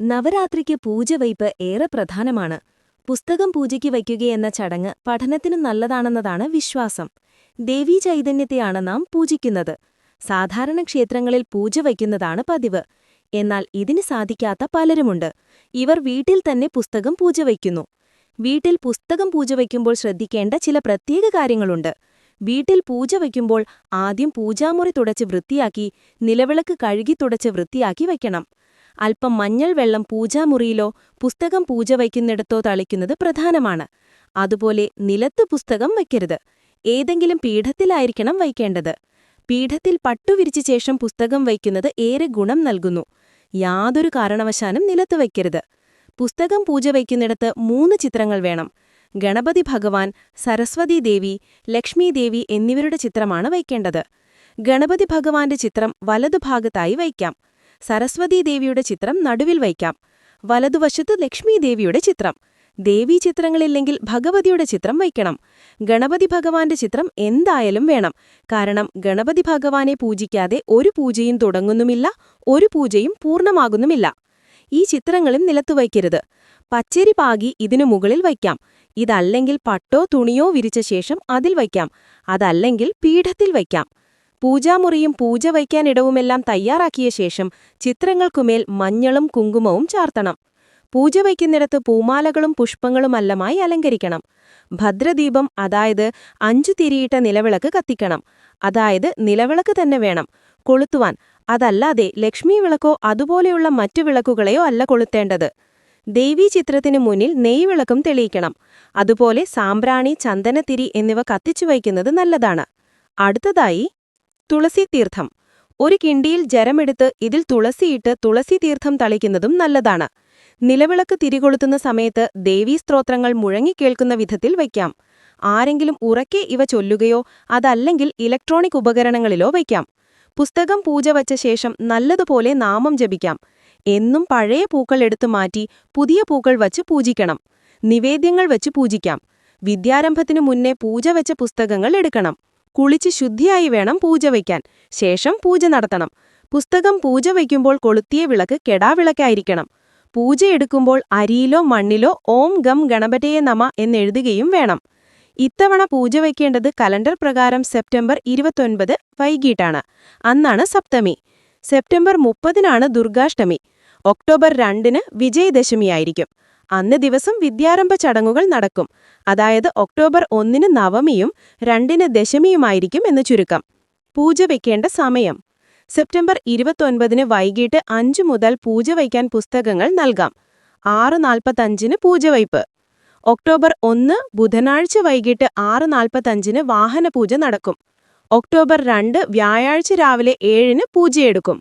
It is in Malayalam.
നവരാത്രിക്ക് പൂജ പൂജവയ്പ് ഏറെ പ്രധാനമാണ്. പുസ്തകം പൂജയ്ക്ക് വയ്ക്കുകയെന്ന ചടങ്ങ് പഠനത്തിനും നല്ലതാണെന്നതാണ് വിശ്വാസം. ദേവീ ചൈതന്യത്തെയാണ് നാം പൂജിക്കുന്നത്. സാധാരണ ക്ഷേത്രങ്ങളിൽ പൂജ വയ്ക്കുന്നതാണ് പതിവ്. എന്നാൽ ഇതിന് സാധിക്കാത്ത പലരുമുണ്ട്. ഇവർ വീട്ടിൽ തന്നെ പുസ്തകം പൂജ വയ്ക്കുന്നു. വീട്ടിൽ പുസ്തകം പൂജ വയ്ക്കുമ്പോൾ ശ്രദ്ധിക്കേണ്ട ചില പ്രത്യേക കാര്യങ്ങളുണ്ട്. വീട്ടിൽ പൂജ വയ്ക്കുമ്പോൾ ആദ്യം പൂജാമുറി തുടച്ച് വൃത്തിയാക്കി നിലവിളക്ക് കഴുകി തുടച്ച് വൃത്തിയാക്കി വയ്ക്കണം. അല്പം മഞ്ഞൾ വെള്ളം പൂജാമുറിയിലോ പുസ്തകം പൂജ വയ്ക്കുന്നിടത്തോ തളിക്കുന്നത് പ്രധാനമാണ്. അതുപോലെ നിലത്ത് പുസ്തകം വയ്ക്കരുത്. ഏതെങ്കിലും പീഠത്തിലായിരിക്കണം വയ്ക്കേണ്ടത്. പീഠത്തിൽ പട്ടുവിരിച്ച ശേഷം പുസ്തകം വയ്ക്കുന്നത് ഏറെ ഗുണം നൽകുന്നു. യാതൊരു കാരണവശാലും നിലത്ത് വയ്ക്കരുത്. പുസ്തകം പൂജ വയ്ക്കുന്നിടത്ത് മൂന്ന് ചിത്രങ്ങൾ വേണം. ഗണപതി ഭഗവാൻ സരസ്വതി ദേവി ലക്ഷ്മി ദേവി എന്നിവരുടെ ചിത്രമാണ് വയ്ക്കേണ്ടത്. ഗണപതി ഭഗവാന്റെ ചിത്രം വലതുഭാഗത്തായി വയ്ക്കാം. സരസ്വതീദേവിയുടെ ചിത്രം നടുവിൽ വയ്ക്കാം. വലതുവശത്ത് ലക്ഷ്മി ദേവിയുടെ ചിത്രം. ദേവീ ചിത്രങ്ങളില്ലെങ്കിൽ ഭഗവതിയുടെ ചിത്രം വയ്ക്കണം. ഗണപതി ഭഗവാന്റെ ചിത്രം എന്തായാലും വേണം. കാരണം ഗണപതി ഭഗവാനെ പൂജിക്കാതെ ഒരു പൂജയും തുടങ്ങുന്നുമില്ല ഒരു പൂജയും പൂർണമാകുന്നുമില്ല. ഈ ചിത്രങ്ങളും നിലത്തു വയ്ക്കരുത്. പച്ചരി പാകി ഇതിനു മുകളിൽ വയ്ക്കാം. ഇതല്ലെങ്കിൽ പട്ടോ തുണിയോ വിരിച്ച ശേഷം അതിൽ വയ്ക്കാം. അതല്ലെങ്കിൽ പീഠത്തിൽ വയ്ക്കാം. പൂജാമുറിയും പൂജ വയ്ക്കാനിടവുമെല്ലാം തയ്യാറാക്കിയ ശേഷം ചിത്രങ്ങൾക്കുമേൽ മഞ്ഞളും കുങ്കുമവും ചാർത്തണം. പൂജ വയ്ക്കുന്നിടത്ത് പൂമാലകളും പുഷ്പങ്ങളും അല്ലമായി അലങ്കരിക്കണം. ഭദ്രദീപം അതായത് അഞ്ചു തിരിയിട്ട നിലവിളക്ക് കത്തിക്കണം. അതായത് നിലവിളക്ക് തന്നെ വേണം. കൊളുത്തുവാൻ അതല്ലാതെ ലക്ഷ്മി വിളക്കോ അതുപോലെയുള്ള മറ്റു വിളക്കുകളെയോ അല്ല കൊളുത്തേണ്ടത്. ദേവീ ചിത്രത്തിനു മുന്നിൽ നെയ്വിളക്കും തെളിയിക്കണം. അതുപോലെ സാമ്പ്രാണി ചന്ദനത്തിരി എന്നിവ കത്തിച്ചു വയ്ക്കുന്നത് നല്ലതാണ്. അടുത്തതായി തുളസി തീർത്ഥം ഒരു കിണ്ടിയിൽ ജരമെടുത്ത് ഇതിൽ തുളസിയിട്ട് തുളസി തീർത്ഥം തളിക്കുന്നതും നല്ലതാണ്. നിലവിളക്ക് തിരികൊളുത്തുന്ന സമയത്ത് ദേവീസ്ത്രോത്രങ്ങൾ മുഴങ്ങിക്കേൾക്കുന്ന വിധത്തിൽ വയ്ക്കാം. ആരെങ്കിലും ഉറക്കെ ഇവ ചൊല്ലുകയോ അതല്ലെങ്കിൽ ഇലക്ട്രോണിക് ഉപകരണങ്ങളിലോ വയ്ക്കാം. പുസ്തകം പൂജ വച്ച ശേഷം നല്ലതുപോലെ നാമം ജപിക്കാം. എന്നും പഴയ പൂക്കൾ എടുത്തു മാറ്റി പുതിയ പൂക്കൾ വച്ച് പൂജിക്കണം. നിവേദ്യങ്ങൾ വച്ച് പൂജിക്കാം. വിദ്യാരംഭത്തിനു മുന്നേ പൂജ വെച്ച പുസ്തകങ്ങൾ എടുക്കണം. കുളിച്ച് ശുദ്ധിയായി വേണം പൂജ വയ്ക്കാൻ. ശേഷം പൂജ നടത്തണം. പുസ്തകം പൂജ വയ്ക്കുമ്പോൾ കൊളുത്തിയ വിളക്ക് കെടാവിളക്കായിരിക്കണം പൂജയെടുക്കുമ്പോൾ അരിയിലോ മണ്ണിലോ ഓം ഗം ഗണപതയെ നമ എന്നെഴുതുകയും വേണം. ഇത്തവണ പൂജ വയ്ക്കേണ്ടത് കലണ്ടർ പ്രകാരം സെപ്റ്റംബർ ഇരുപത്തൊൻപത് വൈകിട്ടാണ്. അന്നാണ് സപ്തമി. സെപ്റ്റംബർ മുപ്പതിനാണ് ദുർഗാഷ്ടമി. ഒക്ടോബർ രണ്ടിന് വിജയദശമിയായിരിക്കും. അന്ന് ദിവസം വിദ്യാരംഭ ചടങ്ങുകൾ നടക്കും. അതായത് ഒക്ടോബർ ഒന്നിന് നവമിയും രണ്ടിന് ദശമിയുമായിരിക്കും എന്ന് ചുരുക്കം. പൂജ വയ്ക്കേണ്ട സമയം. സെപ്റ്റംബർ ഇരുപത്തൊൻപതിന് വൈകിട്ട് അഞ്ചു മുതൽ പൂജ വയ്ക്കാൻ പുസ്തകങ്ങൾ നൽകാം. ആറ് നാൽപ്പത്തഞ്ചിന് പൂജവയ്പ് ഒക്ടോബർ ഒന്ന് ബുധനാഴ്ച വൈകിട്ട് ആറ് നാൽപ്പത്തഞ്ചിന് വാഹനപൂജ നടക്കും. ഒക്ടോബർ രണ്ട് വ്യാഴാഴ്ച രാവിലെ ഏഴിന് പൂജയെടുക്കും.